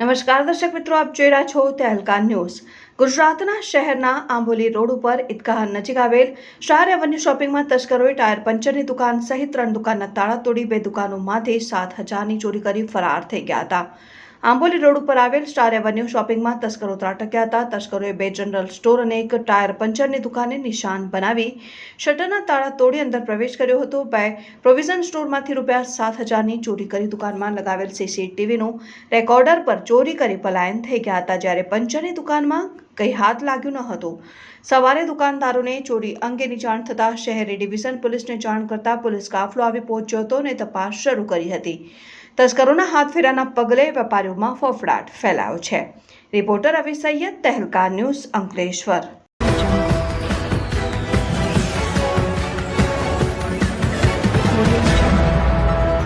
નમસ્કાર દર્શક મિત્રો, આપ જોઈ રહ્યા છો તહેલકા ન્યૂઝ. ગુજરાતના શહેરના આંબોલી રોડ ઉપર ઈદગાહ નજીક આવેલ શાહ રેવન્યુ શોપિંગમાં તસ્કરોએ ટાયર પંચરની દુકાન સહિત ત્રણ દુકાનના તાળા તોડી બે દુકાનોમાંથી સાત હજારની ચોરી કરી ફરાર થઈ ગયા હતા. આંબોલી રોડ ઉપર આવેલ સ્ટાર એવન્યુ શોપિંગમાં તસ્કરો ત્રાટક્યા હતા. તસ્કરોએ બે જનરલ સ્ટોર અને એક ટાયર પંચરની દુકાને નિશાન બનાવી શટરના તાળા તોડી અંદર પ્રવેશ કર્યો હતો. બે પ્રોવિઝન સ્ટોરમાંથી રૂપિયા સાત હજારની ચોરી કરી દુકાનમાં લગાવેલ સીસીટીવીનું રેકોર્ડર પર ચોરી કરી પલાયન થઈ ગયા હતા જ્યારે પંચરની દુકાનમાં કંઈ હાથ લાગ્યું ન હતું. સવારે દુકાનદારોને ચોરી અંગેની જાણ થતાં શહેરી ડિવિઝન પોલીસને જાણ કરતાં પોલીસ કાફલો આવી પહોંચ્યો હતો અને તપાસ શરૂ કરી હતી. તસ્કરોના હાથફેરાના પગલે વેપારીઓમાં ફફડાટ ફેલાયો છે. Reporter Ravi Sayed Tehelka news Ankleshwar.